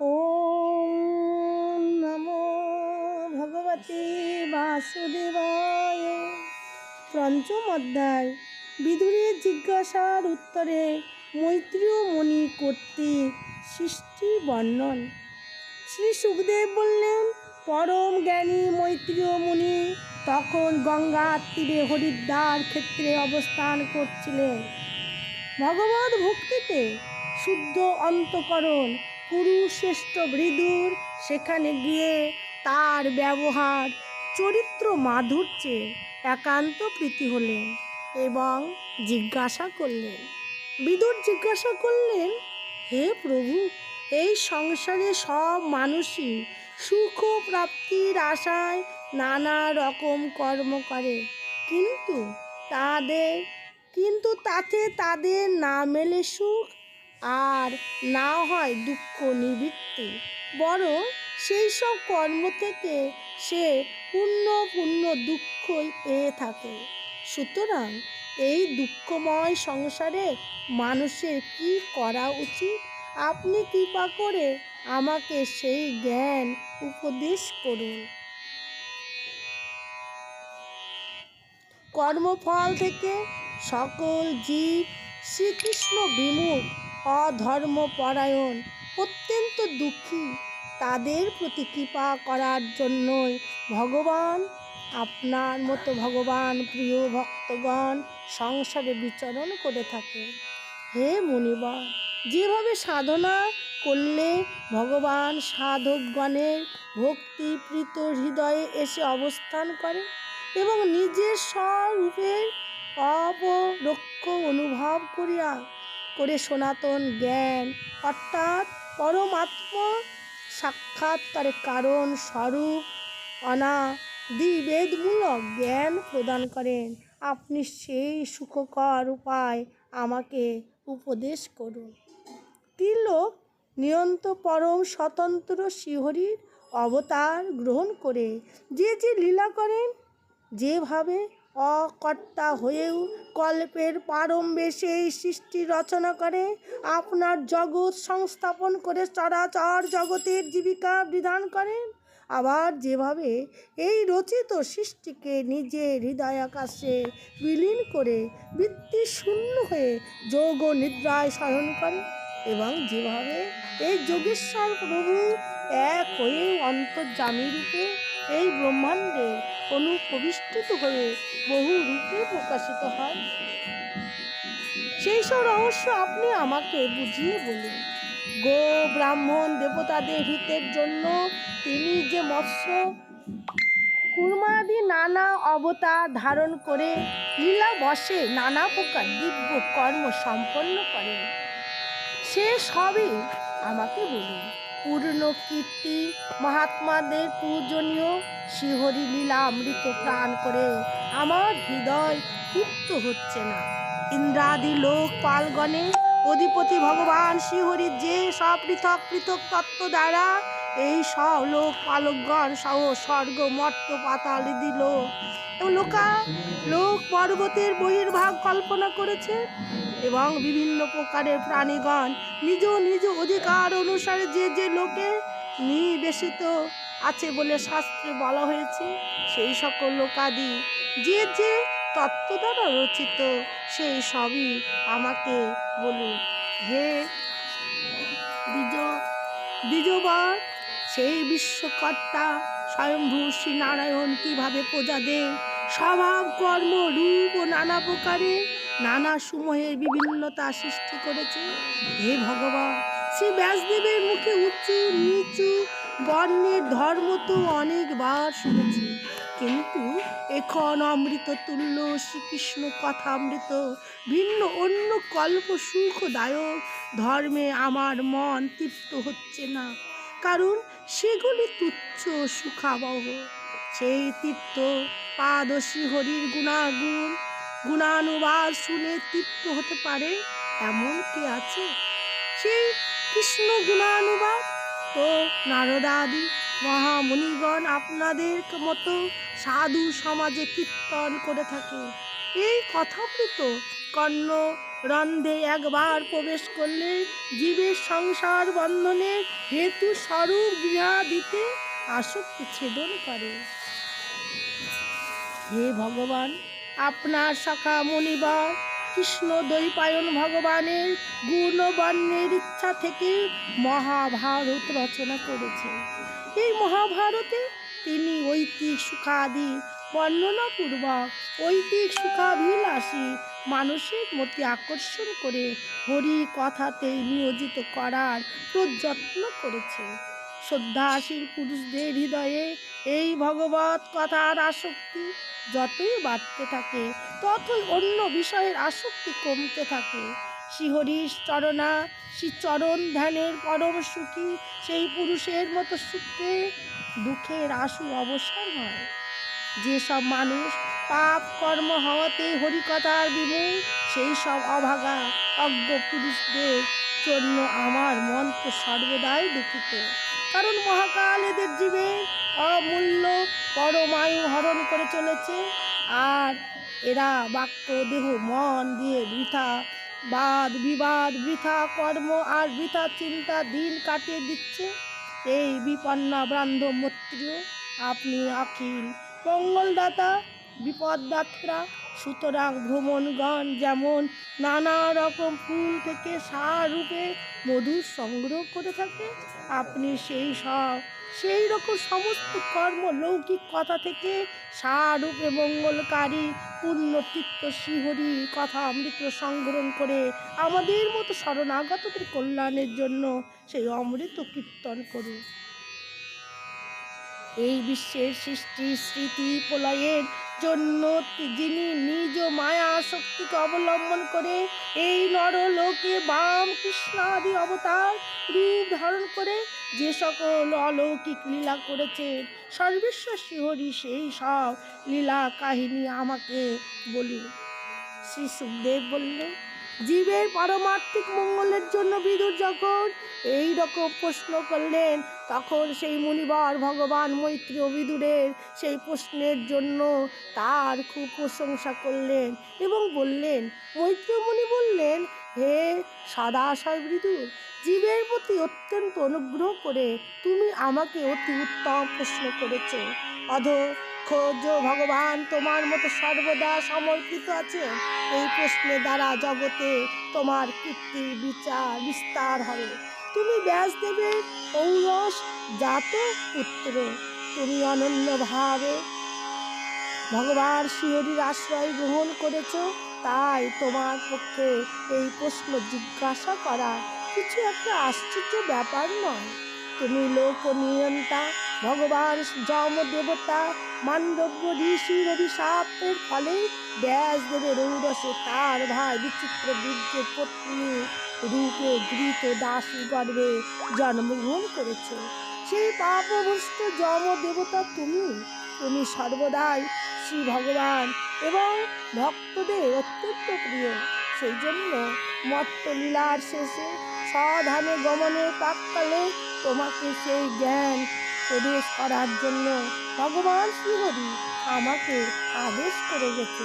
ওম নমো ভগবতে বাসুদেবায়। পঞ্চম অধ্যায় বিদুরের জিজ্ঞাসার উত্তরে মৈত্রীয় মণি কর্তৃক সৃষ্টি বর্ণন। শ্রী সুখদেব বললেন, পরম জ্ঞানী মৈত্রীয় মুনি তখন গঙ্গার তীরে হরিদ্বার ক্ষেত্রে অবস্থান করছিলেন। ভগবত ভক্তিতে শুদ্ধ অন্তকরণ কুরুশ্রেষ্ঠ বৃদুর সেখানে গিয়ে তার ব্যবহার, চরিত্র মাধুর্যে একান্ত প্রীতি হলেন এবং জিজ্ঞাসা করলেন, বিদুর জিজ্ঞাসা করলেন, হে প্রভু, এই সংসারে সব মানুষই সুখ প্রাপ্তির আশায় নানা রকম কর্ম করে। কিন্তু তাদের, কিন্তু তাতে তাদের না মেলে সুখ আর না হয় দুঃখ নিবৃত্তি। বরং সেই সব কর্ম থেকে সে পূর্ণ পূর্ণ দুঃখই পেয়ে থাকে। সুতরাং এই দুঃখময় সংসারে মানুষের কি করা উচিত? আপনি কৃপা করে আমাকে সেই জ্ঞান উপদেশ করুন। কর্মফল থেকে সকল জীব শ্রীকৃষ্ণ বিমুখ অধর্মপরায়ণ, অত্যন্ত দুঃখী। তাদের প্রতি কৃপা করার জন্যই ভগবান, আপনার মতো ভগবান প্রিয় ভক্তগণ সংসারে বিচরণ করে থাকে। হে মুনিবর, যেভাবে সাধনা করলে ভগবান সাধকগণের ভক্তিপ্রীত হৃদয়ে এসে অবস্থান করে এবং নিজের স্বরূপের অপরক্ষ অনুভব করিয়া করে সনাতন জ্ঞান। অর্থাৎ পরমাত্ম সাক্ষাৎকারের কারণ স্বরূপ অনাদিবেদমূলক জ্ঞান প্রদান করেন। আপনি সেই সুখকর উপায় আমাকে উপদেশ করুন। তিলোক নিয়ন্ত পরম স্বতন্ত্র শ্রীহরির অবতার গ্রহণ করে, যে যে লীলা করেন, যেভাবে অকর্তা হয়েও কল্পের প্রারম্ভে সেই সৃষ্টি রচনা করে, আপনার জগৎ সংস্থাপন করে চরাচর জগতের জীবিকা বিধান করেন আবার যেভাবে এই রচিত সৃষ্টিকে নিজের হৃদয়াকাশে বিলীন করে বৃত্তি শূন্য হয়ে যোগ নিদ্রায় শয়ন করে এবং যেভাবে এই যোগেশ্বর প্রভু এক হয়ে অন্তর্জামী রূপে এই ব্রহ্মাণ্ডে অনুপ্রবিষ্টিত হয়ে বহু রূপে প্রকাশিত হয়। সেই সব রহস্য আপনি আমাকে বুঝিয়ে বলুন। গো ব্রাহ্মণ দেবতাদের হিতের জন্য তিনি যে মৎস্য, কুর্মাদি নানা অবতার ধারণ করে লীলা বসে নানা প্রকার দিব্য কর্ম সম্পন্ন করেন। সে সবই আমাকে বলুন। পূর্ণ কীর্তি মহাত্মাদের পূজনীয় শ্রীহরি লীলা অমৃত প্রাণ করে। আমার হৃদয় তৃপ্ত হচ্ছে না। ইন্দ্রাদি লোক পালগণে, অধিপতি ভগবান শ্রীহরির যে সব পৃথক পৃথক তত্ত্ব দ্বারা এই সব লোক পালকগণ সহ স্বর্গ মর্ত পাতাল দিল এবং লোকা, লোক পর্বতের বহির্ভাগ কল্পনা করেছে। এবং বিভিন্ন প্রকারের প্রাণীগণ নিজ নিজ অধিকার অনুসারে যে যে লোকে নিবেশিত আছে বলে শাস্ত্রে বলা হয়েছে, সেই সকল লোকাদি যে যে তত্ত্ব দ্বারা রচিত, সেই সবই আমাকে বলুন, হে দ্বিজ, দ্বিজবার, সেই বিশ্বকর্তা স্বয়ম্ভূ শ্রী নারায়ণ কীভাবে প্রজা দেন স্বভাব, কর্ম, রূপ ও নানা প্রকারে নানা সময়ের বিভিন্নতা সৃষ্টি করেছে। হে ভগবান, শ্রী ব্যাসদেবের মুখে উঁচু নিচু বর্ণের ধর্ম তো অনেকবার শুনেছি। কিন্তু এখন অমৃত তুল্য, শ্রীকৃষ্ণ কথা অমৃত ভিন্ন, অন্য কল্প সুখদায়ক ধর্মে আমার মন তৃপ্ত হচ্ছে না। কারণ সেগুলি তুচ্ছ সুখাবহ। সেই তীর্থ পাদ হরির গুণাগুণ, গুণানুবাদ শুনে তৃপ্ত হতে পারে এমন কি আছে? সেই কৃষ্ণ গুণানুবাদ? তো নারদাদি মহামুনিগণ আপনাদের মতো সাধু সমাজে কীর্তন করে থাকে। এই কথামৃত কর্ণ রন্ধে একবার প্রবেশ করলে জীবের সংসার বন্ধনে হেতু স্বরূপ গৃহা দিতে আসক্তি ছেদন করে। হে ভগবান, আপনার সখা মণিবর কৃষ্ণ দৈপায়ন ভগবানের গুণ বর্ণের ইচ্ছা থেকে মহাভারত রচনা করেছে। এই মহাভারতে তিনি ঐতিক সুখাদি বর্ণনাপূর্বক ঐতিক সুখাভিলাষী মানুষের মধ্যে আকর্ষণ করে হরি কথাতে নিয়োজিত করার প্রযত্ন করেছে। শ্রদ্ধাশীল পুরুষদের হৃদয়ে এই ভগবত কথার আসক্তি যতই বাড়তে থাকে, ততই অন্য বিষয়ের আসক্তি কমতে থাকে। শ্রীহরির চরণা শ্রী চরণ ধ্যানের পরম সুখী সেই পুরুষের মতো সুখে দুঃখের আশু অবসর হয়। যেসব মানুষ পাপ কর্ম হওয়াতে হরিকথার বিমুখ, সেই সব অভাগা অজ্ঞ পুরুষদের জন্য আমার মন তো সর্বদাই দুঃখিত। কারণ মহাকাল এদের জীবের অমূল্য পরমায়ু হরণ করে চলেছে। আর এরা বাক্য দেহ, মন দিয়ে বৃথা, বাদ, বিবাদ, বৃথা, কর্ম আর বৃথা চিন্তা দিন কাটিয়ে দিচ্ছে। এই বিপন্না ব্রাহ্ম মৈত্রীয় আপনি অখিল মঙ্গলদাতা বিপদদাত্রা সুতরাং ভ্রমণগণ যেমন নানা রকম ফুল থেকে সার রূপে মধুর সংগ্রহ করে থাকে, আপনি সেই সব, সেই রকম সমস্ত কর্ম লৌকিক কথা থেকে সারূপে মঙ্গলকারী পূর্ণ তীর্থ শিহরি কথা অমৃত সংগ্রহণ করে আমাদের মতো শরণাগতদের কল্যাণের জন্য সেই অমৃত কীর্তন করুন। এই বিশ্বের সৃষ্টি স্মৃতি প্রলয়ের জন্য যিনি নিজ মায়া শক্তিকে অবলম্বন করে এই নরলোকে বাম কৃষ্ণাদি অবতার রূপ ধারণ করে যে সকল অলৌকিক লীলা করেছেন সর্বেশ্বর শিহরি সেই সব লীলা কাহিনী আমাকে বলি শ্রী সুখদেব বললেন জীবের পারমার্থিক মঙ্গলের জন্য বিদুর যখন এই রকম প্রশ্ন করলেন, তখন সেই মুনিবর ভগবান মৈত্রী বিদুরের সেই প্রশ্নের জন্য তার খুব প্রশংসা করলেন এবং বললেন, মৈত্রী মুনি বললেন, হে সাদা সদাশয় বিদুর, জীবের প্রতি অত্যন্ত অনুগ্রহ করে তুমি আমাকে অতি উত্তম প্রশ্ন করেছ। অধ খোঁজ ভগবান তোমার মতো সর্বদা সমর্পিত আছে। এই প্রশ্নের দ্বারা জগতে তোমার কীর্তি, বিচার, বিস্তার হবে। তুমি ব্যাসদেবের ঔরস জাত পুত্র, তুমি অনন্যভাবে ভগবান শিহরির আশ্রয় গ্রহণ করেছ, তাই তোমার পক্ষে এই প্রশ্ন জিজ্ঞাসা করা কিছু একটা আশ্চর্য ব্যাপার নয়। তুমি লোক নিয়ন্তা, ভগবান যম দেবতা মান্ডব্য ঋষির অভিশাপের ফলে ব্যাসদেবের ঔরসে তার ভাই বিচিত্র বীর্যের পত্নী রূপে গৃহীত দাসী গর্ভে জন্মগ্রহণ করেছে। সেই পাপভ্রষ্ট যম দেবতা তুমি তুমি সর্বদাই শ্রী ভগবান এবং ভক্তদের অত্যন্ত প্রিয়। সেই জন্য মত্তলীলার শেষে স্বধামে গমনের প্রাককালে তোমাকে সেই জ্ঞান প্রবেশ করার জন্য ভগবান শ্রীহরি আমাকে আদেশ করে গেছে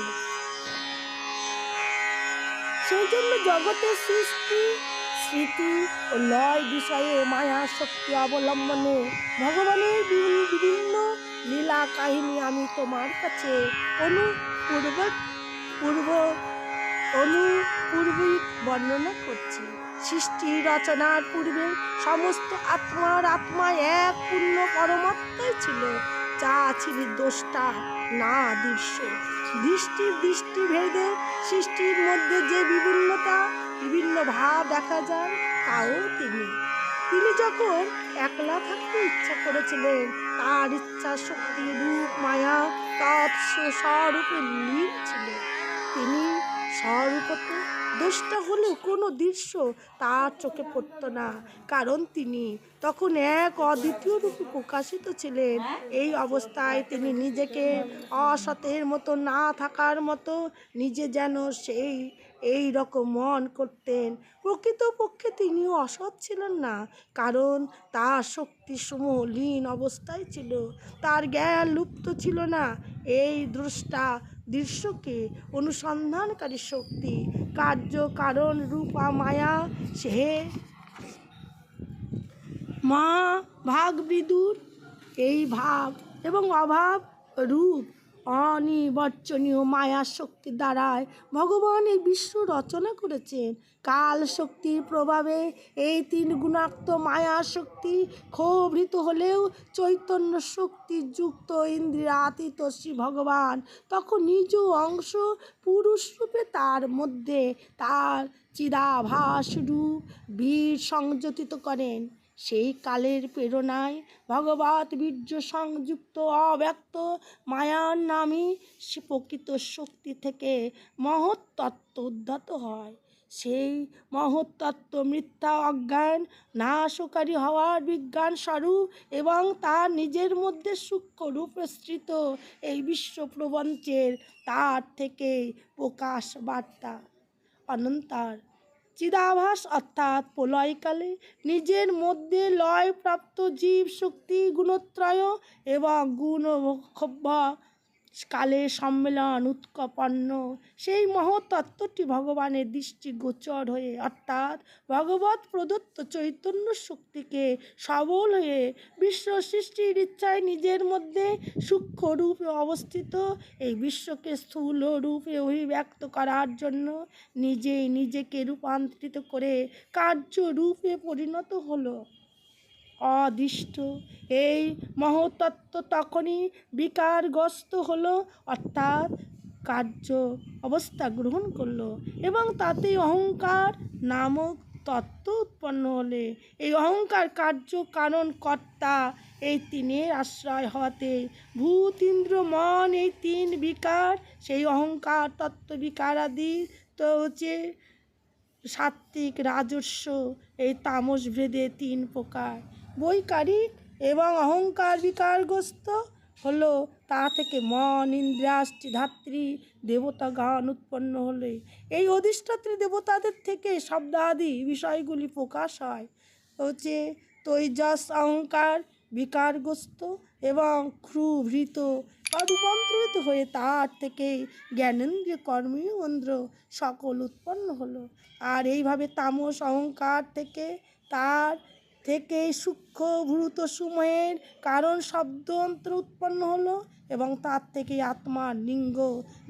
সেই জন্য জগতের সৃষ্টি, স্মৃতি ও লয় বিষয়ে মায়া শক্তি অবলম্বনে ভগবানের বিভি- বিভিন্ন লীলা কাহিনী আমি তোমার কাছে অনুপূর্ব পূর্ব অনুপূর্বিক বর্ণনা করছি। সৃষ্টি রচনার পূর্বে সমস্ত আত্মার আত্মা এক পূর্ণ পরমাত্মাই ছিল। যা ছিল দোষটা না দৃশ্য। দৃষ্টির দৃষ্টি ভেদে সৃষ্টির মধ্যে যে বিভিন্নতা, বিভিন্ন ভাব দেখা যায়, তাও তিনি। তিনি যখন একলা থাকতে ইচ্ছা করেছিলেন, তার ইচ্ছা শক্তি, রূপ, মায়া তৎস স্বরূপে লীন ছিল। তিনি স্বরূপত দোষটা হলেও কোনো দৃশ্য তার চোখে পড়তো না। কারণ তিনি তখন এক অদ্বিতীয় রূপে প্রকাশিত ছিলেন। এই অবস্থায় তিনি নিজেকে অসতের মতো, না থাকার মতো নিজে যেন সেই, এই রকম মন করতেন। প্রকৃতপক্ষে তিনিও অসৎ ছিলেন না, কারণ তার শক্তিসমূহ লীন অবস্থায় ছিল। তার জ্ঞান লুপ্ত ছিল না। এই দ্রষ্টা দৃশ্যকে অনুসন্ধানকারী শক্তি, কার্য, কারণ, রূপা, মায়া, সে। মা ভাগ বিদুর এই ভাব এবং অভাব রূপ অনির্বচনীয় মায়া শক্তি দ্বারায় ভগবান এই বিশ্ব রচনা করেছেন। কাল শক্তির প্রভাবে এই তিন গুণাক্ত মায়া শক্তি ক্ষোভৃত হলেও চৈতন্য শক্তি যুক্ত ইন্দ্রিয়াতীত শ্রী ভগবান। তখন নিজ অংশ পুরুষ রূপে তার মধ্যে তার চিদাভাস রূপ বীর সংযোজিত করেন। সেই কালের প্রেরণায় ভগবত বীর্য সংযুক্ত অব্যক্ত মায়ার নামে সে প্রকৃত শক্তি থেকে মহৎ তত্ত্ব উদ্যত হয়। সেই মহৎ তত্ত্ব মিথ্যা অজ্ঞান, নাশকারী হওয়ার বিজ্ঞান স্বরূপ এবং তার নিজের মধ্যে সূক্ষ্ম রূপস্থিত এই বিশ্ব প্রপঞ্চের তার থেকে প্রকাশ বার্তা। অনন্তার চিদাভাস অর্থাৎ প্রলয়কালে নিজের মধ্যে লয়প্রাপ্ত জীব শক্তি গুণত্রয় এবং গুণ কালের সম্মেলন, উৎকপন্ন। সেই মহতত্ত্বটি ভগবানের দৃষ্টি গোচর হয়ে, অর্থাৎ ভগবত প্রদত্ত চৈতন্য শক্তিকে সবল হয়ে বিশ্ব সৃষ্টির ইচ্ছায় নিজের মধ্যে সূক্ষ্ম রূপে অবস্থিত, এই বিশ্বকে স্থূল রূপে অভিব্যক্ত করার জন্য নিজেই নিজেকে রূপান্তরিত করে কার্যরূপে পরিণত হলো। অদিষ্ট। এই মহতত্ত্ব তখনই বিকারগ্রস্ত হলো, অর্থাৎ কার্য অবস্থা গ্রহণ করল এবং তাতে অহংকার নামক তত্ত্ব উৎপন্ন হলে। এই অহংকার কার্য কারণ কর্তা, এই তিনের আশ্রয় হওয়াতে ভূত, ইন্দ্র, মন, এই তিন বিকার, সেই অহংকার, তত্ত্ব, বিকার আদি তো হচ্ছে সাত্ত্বিক, রাজস্ব, এই তামস ভেদে তিন প্রকার। বৈকারিক এবং অহংকার বিকারগ্রস্ত হলো তা থেকে মন ইন্দ্রাষ্টি ধাত্রী দেবতা গান উৎপন্ন হলে। এই অধিষ্ঠাত্রী দেবতাদের থেকে শব্দাদি বিষয়গুলি প্রকাশ হয়। হচ্ছে তৈজস অহংকার বিকারগ্রস্ত এবং ক্রুভৃত বা রূপান্তরিত হয়ে তার থেকে জ্ঞানেন্দ্রিয় কর্মেন্দ্র সকল উৎপন্ন হলো। আর এইভাবে তামস অহংকার থেকে তার থেকে সূক্ষ্ম ভূত সময়ের কারণ শব্দযন্ত্র উৎপন্ন হলো এবং তার থেকে আত্মার লিঙ্গ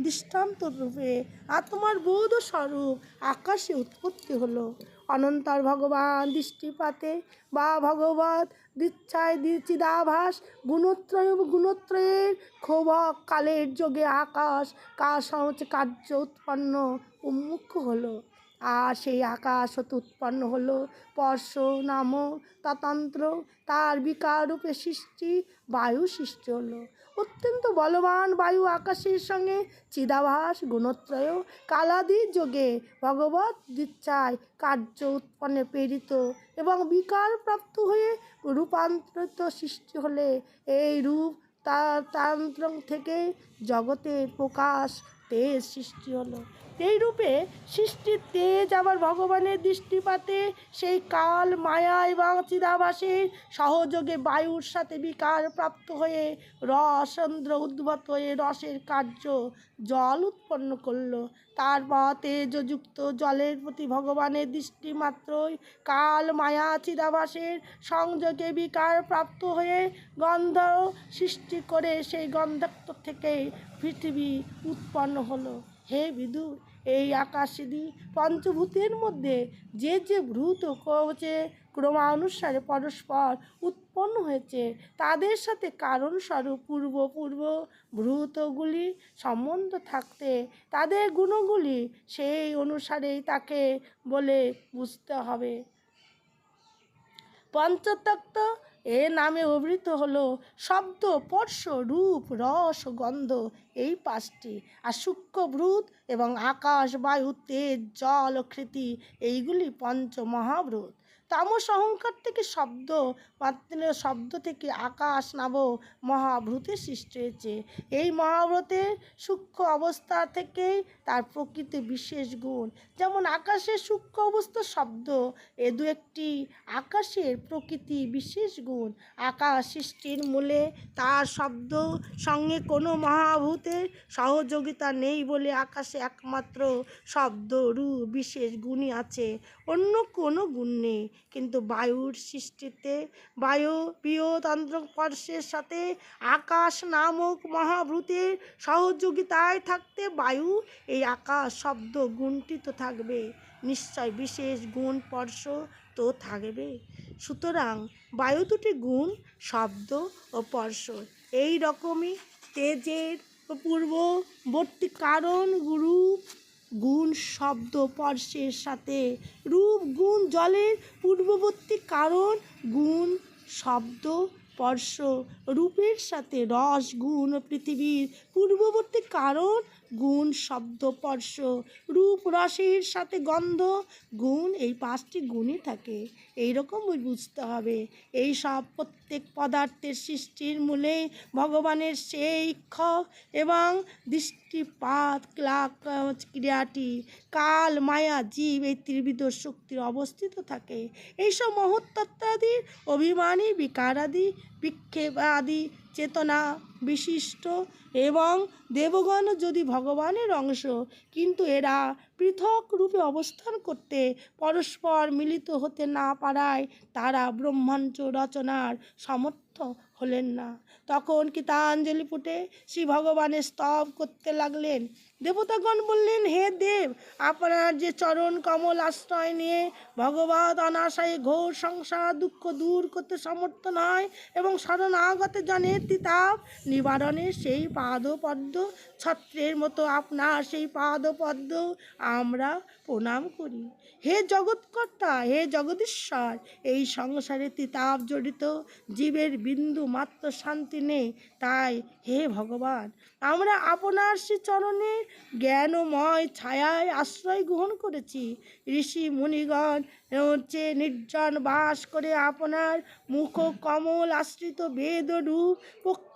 দৃষ্টান্ত রূপে আত্মার বোধ স্বরূপ আকাশে উৎপত্তি হলো। অনন্তর ভগবান দৃষ্টিপাতে বা ভগবত দীক্ষায় চিদাভাস গুণত্রয় গুণত্রয়ের ক্ষোভক কালের যোগে আকাশ হচ্ছে কার্য উৎপন্ন উন্মুখ হলো। আর সেই আকাশ হতে উৎপন্ন হলো। পর্শ নাম ততন্ত্র, তার বিকার রূপে সৃষ্টি, বায়ু সৃষ্টি হলো। অত্যন্ত বলবান বায়ু আকাশের সঙ্গে, চিদাভাস, গুণত্রয়, কালাদি যোগে ভগবত দীক্ষায় কার্য উৎপন্নে প্রেরিত এবং বিকার প্রাপ্ত হয়ে রূপান্তরিত সৃষ্টি হলে এই রূপ তার তান্ত্র থেকে জগতের প্রকাশ, তেজ সৃষ্টি হলো। এই রূপে সৃষ্টির তেজ আবার ভগবানের দৃষ্টিপাতে সেই কাল, মায়া এবং চিদাবাসের সহযোগে বায়ুর সাথে বিকার প্রাপ্ত হয়ে রসন্দ্র উদ্ভূত হয়ে রসের কার্য জল উৎপন্ন করল। তারপর তেজযুক্ত জলের প্রতি ভগবানের দৃষ্টি মাত্রই কাল, মায়া চিদাবাসের সংযোগে বিকার প্রাপ্ত হয়ে গন্ধ সৃষ্টি করে সেই গন্ধত্ব থেকে পৃথিবী উৎপন্ন হলো। হে বিদুর এই আকাশিদি পঞ্চভূতের মধ্যে যে যে ভূত কবচে ক্রমানুসারে পরস্পর উৎপন্ন হয়েছে, তাদের সাথে কারণস্বরূপ পূর্ব পূর্ব ভূতগুলি সম্বন্ধ থাকতে তাদের গুণগুলি সেই অনুসারেই তাকে বলে বুঝতে হবে। পঞ্চতত্ত্ব এ নামে অভিহিত হলো শব্দ, স্পর্শ, রূপ, রস, গন্ধ। এই পাঁচটি, আর সূক্ষ্মভূত এবং আকাশ, বায়ু, তেজ, জল কৃতি এইগুলি পঞ্চ মহাভূত তামস অহংকার থেকে শব্দ শব্দ থেকে আকাশ নাব মহাভূতের সৃষ্টি হয়েছে। এই মহাভ্রতের সূক্ষ্ম অবস্থা থেকেই তার প্রকৃতি বিশেষ গুণ। যেমন আকাশের সূক্ষ্ম অবস্থা শব্দ, এ দু একটি আকাশের প্রকৃতি বিশেষ গুণ। আকাশ সৃষ্টির মূলে তার শব্দ, সঙ্গে কোনো মহাভূতের সহযোগিতা নেই বলে আকাশে একমাত্র শব্দ, রূপ বিশেষ গুণই আছে, অন্য কোনো গুণ নেই। কিন্তু বায়ুর সৃষ্টিতে বায়ু প্রিয়তন্ত্র স্পর্শের সাথে আকাশ নামক মহাভূতের সহযোগিতায় থাকতে বায়ু এই আকাশ, শব্দ, গুণটি তো থাকবে। নিশ্চয় বিশেষ গুণ, স্পর্শ তো থাকবে। সুতরাং বায়ু দুটি গুণ, শব্দ ও স্পর্শ। এই রকমই তেজের পূর্ববর্তী কারণ রূপ গুণ, শব্দ, স্পর্শের সাথে রূপ, গুণ, জলের পূর্ববর্তী কারণ, গুণ, শব্দ, স্পর্শ। রূপের সাথে রস, গুণ, পৃথিবীর পূর্ববর্তী কারণ গুণ, শব্দ, স্পর্শ, রূপ, রসের সাথে গন্ধ, গুণ, এই পাঁচটি গুণই থাকে। এইরকম বুঝতে হবে। এই সব প্রত্যেক পদার্থের সৃষ্টির মূলে ভগবানের সেই ইক্ষক এবং দৃষ্টিপাত ক্লা- ক্রিয়াটি, কাল, মায়া, জীব, এই ত্রিবিধ শক্তির অবস্থিত থাকে। এইসব মহত্তত্ত্বাদির অভিমানী, বিকারাদি বিক্ষেপ আদি চেতনা বিশিষ্ট এবং দেবগণ যদি ভগবানের অংশ, কিন্তু এরা পৃথক রূপে অবস্থান করতে পরস্পর মিলিত হতে না পারায় তারা ব্রহ্মাঞ্চ রচনার সমর্থ হলেন না। তখন গীতাঞ্জলি ফুটে শ্রী ভগবানের স্তব করতে লাগলেন। দেবতাগণ বললেন, হে দেব, আপনার যে চরণ, কমল আশ্রয় নিয়ে ভগবত অনাশয়ে ঘোর সংসার, দুঃখ দূর করতে সমর্থ নয় এবং শরণাগত জনের তিতাপ নিবারণের সেই পাদপদ্ম ছত্রের মতো আপনার সেই পাদপদ্ম আমরা প্রণাম করি। হে জগৎকর্তা, হে জগদীশ্বর, এই সংসারে তিতাব জড়িত জীবের বিন্দু মাত্র শান্তি নেই। তাই হে ভগবান, আমরা আপনার শ্রী চরণে জ্ঞানময় ছায়ায় আশ্রয় গ্রহণ করেছি। ঋষি মুনিগণ হচ্ছে নির্জন বাস করে আপনার মুখ কমল আশ্রিত বেদ রূপ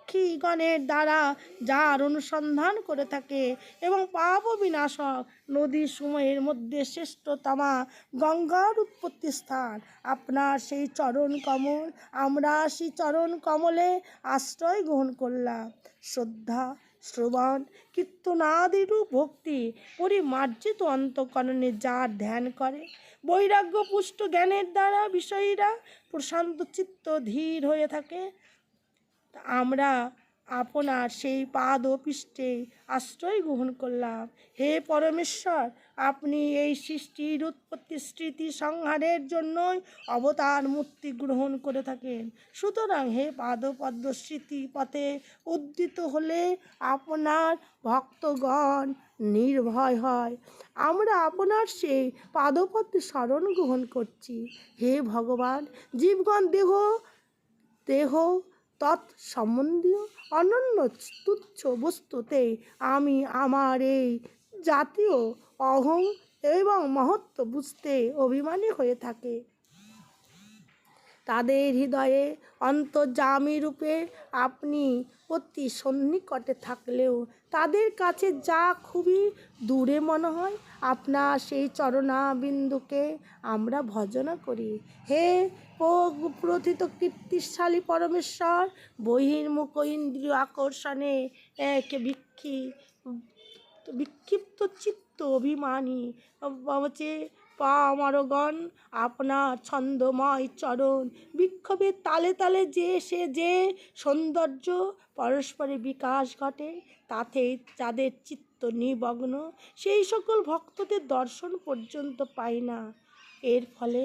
পক্ষীগণের দ্বারা যার অনুসন্ধান করে থাকে এবং পাপ বিনাশক নদীর সময়ের মধ্যে শ্রেষ্ঠতমা গঙ্গার উৎপত্তি স্থান। আপনার সেই চরণ কমল, আমরা সেই চরণ কমলে আশ্রয় গ্রহণ করলাম। শ্রদ্ধা, শ্রবণ কীর্তনাদিরূপ ভক্তি পরিমার্জিত অন্তকরণে যার ধ্যান করে বৈরাগ্য পুষ্ট জ্ঞানের দ্বারা বিষয়ীরা প্রশান্ত চিত্ত ধীর হয়ে থাকে। আমরা আপনার সেই পাদ পৃষ্ঠে আশ্রয় গ্রহণ করলাম। হে পরমেশ্বর, আপনি এই সৃষ্টির উৎপত্তি স্মৃতি সংহারের জন্যই অবতার মূর্তি গ্রহণ করে থাকেন। সুতরাং হে পাদপদ্ম স্মৃতি পথে উদ্দিত হলে আপনার ভক্তগণ নির্ভয় হয়। আমরা আপনার সেই পাদপদ্ম স্মরণ গ্রহণ করছি। হে ভগবান, জীবগণ দেহ দেহ তৎসম্বন্ধীয় অনন্য তুচ্ছ বস্তুতে আমি আমার এই জাতীয় অহং এবং মহত্ব বুঝতে অভিমানী হয়ে থাকে। তাদের হৃদয়ে অন্তর্যামী রূপে আপনি অতি সন্নিকটে থাকলেও তাদের কাছে যা খুবই দূরে মনে হয়, আপনার সেই চরণাবিন্দুকে আমরা ভজনা করি। হে প্রথিত কীর্তিশালী পরমেশ্বর, বহির্মুখ ইন্দ্রিয় আকর্ষণে এক বিক্ষি, বিক্ষিপ্ত চিত্ত অভিমানী হচ্ছে পা আমারগণ আপনার ছন্দময় চরণ। বিক্ষোভের তালে তালে যে সে যে সৌন্দর্য পরস্পরে বিকাশ ঘটে, তাতে যাদের চিত্ত নিমগ্ন, সেই সকল ভক্তদের দর্শন পর্যন্ত পায় না। এর ফলে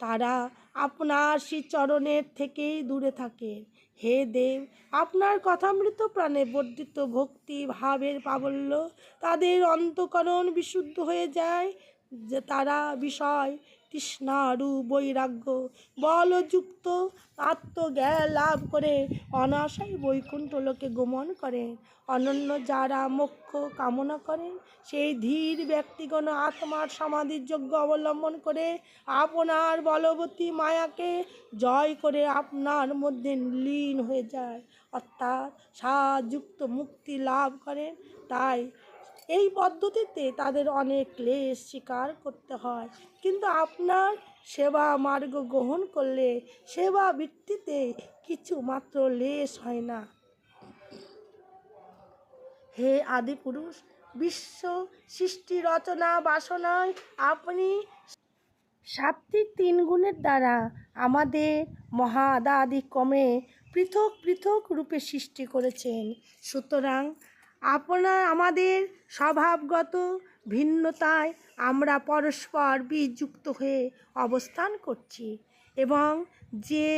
তারা আপনার শ্রী চরণের থেকেই দূরে থাকে। হে দেব, আপনার কথামৃত প্রাণে বর্ধিত ভক্তি ভাবের প্রাবল্য তাদের অন্তকরণ বিশুদ্ধ হয়ে যায়, যে তারা বিষয় তৃষ্ণারু বৈরাগ্য বলযুক্ত আত্মজ্ঞান লাভ করে, অনাশায় বৈকুণ্ঠ লোকে গমন করেন অনন্য যারা মোক্ষ কামনা করেন, সেই ধীর ব্যক্তিগণ আত্মার সমাধির যোগ্য অবলম্বন করে আপনার বলবতী মায়াকে জয় করে আপনার মধ্যে লীন হয়ে যায়। অর্থাৎ সাযুক্ত মুক্তি লাভ করেন, তাই এই পদ্ধতিতে তাদের অনেক ক্লেশ স্বীকার করতে হয়। কিন্তু আপনার সেবা মার্গ গ্রহণ করলে সেবা বৃত্তিতে কিছু মাত্র লেশ হয় না। হে আদিপুরুষ বিশ্ব সৃষ্টি রচনা বাসনায় আপনি সাত্বিক তিন গুণের দ্বারা আমাদের মহাদাদি ক্রমে পৃথক পৃথক রূপে সৃষ্টি করেছেন। সুতরাং আপনার আমাদের স্বভাবগত ভিন্নতায় আমরা পরস্পর বিযুক্ত হয়ে অবস্থান করছি এবং যে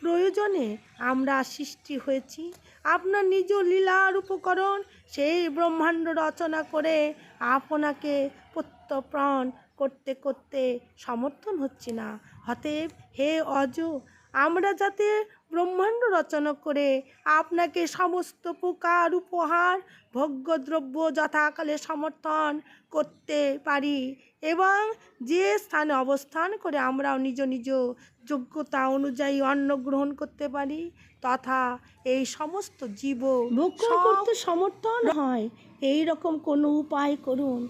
প্রয়োজনে আমরা সৃষ্টি হয়েছি, আপনার নিজ লীলার উপকরণ সেই ব্রহ্মাণ্ড রচনা করে আপনাকে প্রত্যপ্রাণ করতে করতে সমর্থন হচ্ছে না। অতএব হে অজ, আমরা যাতে ব্রহ্মাণ্ড রচনা করে আপনাকে সমস্ত প্রকার উপহার ভোগ্যদ্রব্য যথাকালে সমর্থন করতে পারি এবং যে স্থানে অবস্থান করে আমরাও নিজ নিজ যোগ্যতা অনুযায়ী অন্ন গ্রহণ করতে পারি তথা এই সমস্ত জীব ভক্ষণ করতে সমর্থন হয়। এই রকম কোনো উপায় করুন।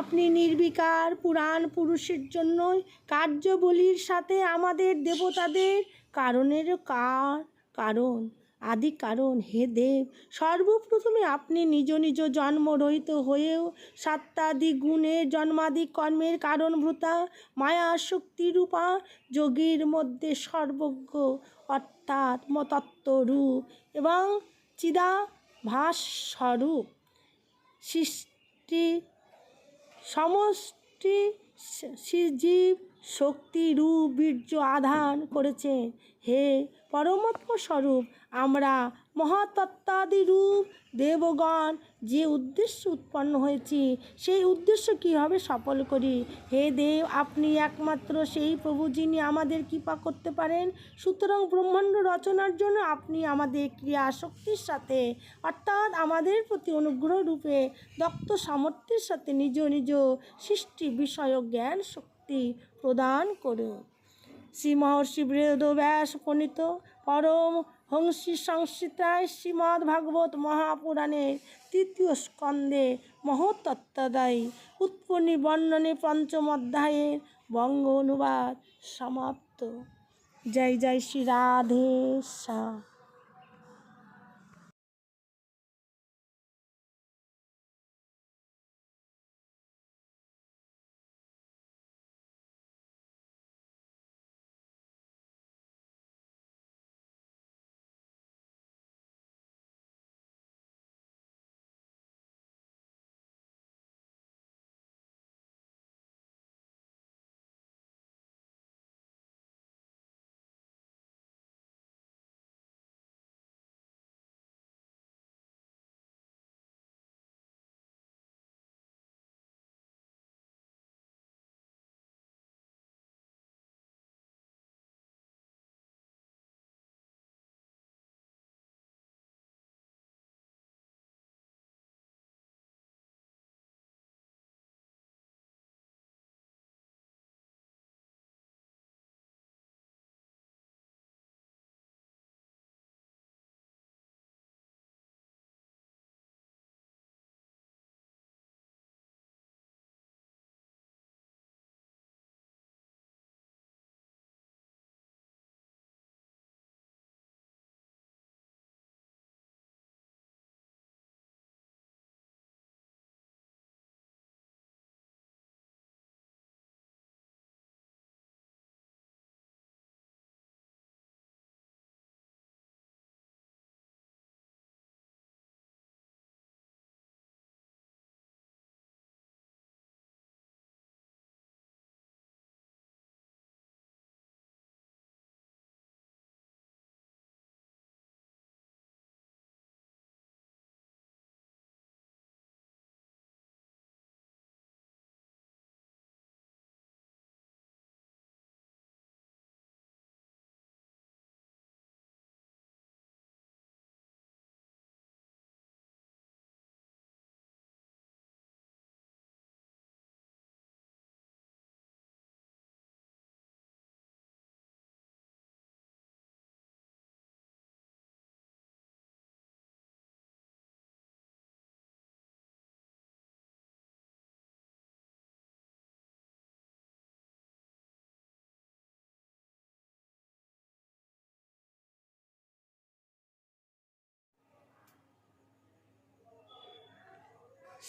আপনি নির্বিকার পুরাণ পুরুষের জন্যই কার্যবলীর সাথে আমাদের দেবতাদের কারণের কার, কারণ, আদি কারণ, হে দেব, সর্বপ্রথমে আপনি নিজ নিজ জন্মরহিত হয়েও সাত্তাদি গুণের জন্মাদি কর্মের কারণভূতা মায়া শক্তিরূপা যোগীর মধ্যে সর্বজ্ঞ অর্থাৎ মতত্ত্বরূপ এবং চিদাভাস স্বরূপ সৃষ্টি, সমষ্টি জীব শক্তি, রূপ, বীর্য আধান করেছেন হে পরমাত্ম স্বরূপ আমরা মহাতত্ত্বাদি রূপ, দেবগণ যে উদ্দেশ্য উৎপন্ন হয়েছি, সেই উদ্দেশ্য কীভাবে সফল করি? হে দেব, আপনি একমাত্র সেই প্রভু যিনি আমাদের কৃপা করতে পারেন। সুতরাং ব্রহ্মাণ্ড রচনার জন্য আপনি আমাদের ক্রিয়া শক্তির সাথে, অর্থাৎ আমাদের প্রতি অনুগ্রহ রূপে দক্ত সামর্থ্যের সাথে নিজ নিজ সৃষ্টি বিষয়ক জ্ঞান শক্তি প্রদান করুন। শ্রী মহর্ষি বেদব্যাস প্রণীত পরম হংসী সংস্কৃতায় শ্রীমদ্ ভাগবত মহাপুরাণের তৃতীয় স্কন্ধে মহতত্ত্বদায়ী উৎপন্নী বর্ণনে পঞ্চম অধ্যায়ের বঙ্গ অনুবাদ সমাপ্ত। জয় জয় শ্রী রাধে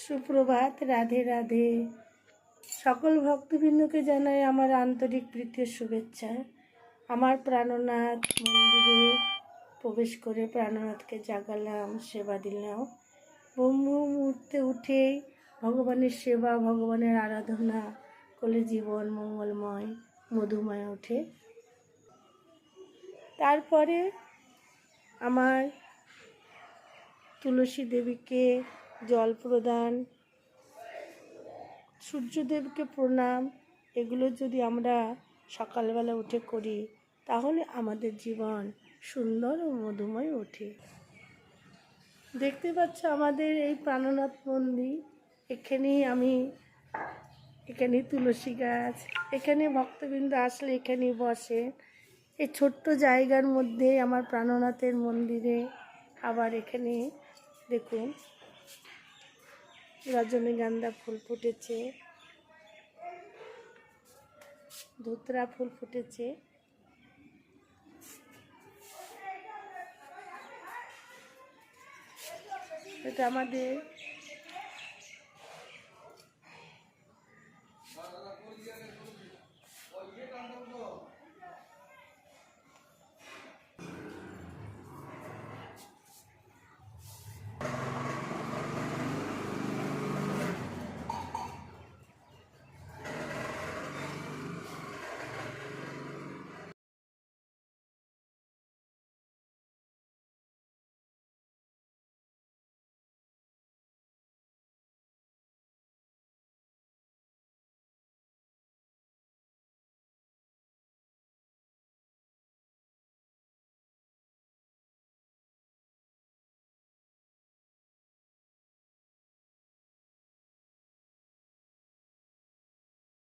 সুপ্রভাত, রাধে রাধে। সকল ভক্তবৃন্দকে জানাই আমার আন্তরিক প্রীতির শুভেচ্ছা। আমার প্রাণনাথ মন্দিরে প্রবেশ করে প্রাণনাথকে জাগালাম, সেবা দিলাম। ব্রহ্ম মুহূর্তে উঠেই ভগবানের সেবা, ভগবানের আরাধনা করলে জীবন মঙ্গলময়, মধুময় ওঠে। তারপরে আমার তুলসী দেবীকে জল প্রদান, সূর্যদেবকে প্রণাম, এগুলো যদি আমরা সকালবেলা উঠে করি, তাহলে আমাদের জীবন সুন্দর ও মধুময় ওঠে। দেখতে পাচ্ছ আমাদের এই প্রাণনাথ মন্দির এখানেই আমি, এখানে তুলসী গাছ, এখানে ভক্তবৃন্দ আসলে এখানেই বসে। এই ছোট্ট জায়গার মধ্যে আমার প্রাণনাথের মন্দিরে আবার এখানে দেখুন রজনীগন্ধা ফুল ফুটেছে। ধুতরা ফুল ফুটেছে। এটা আমাদের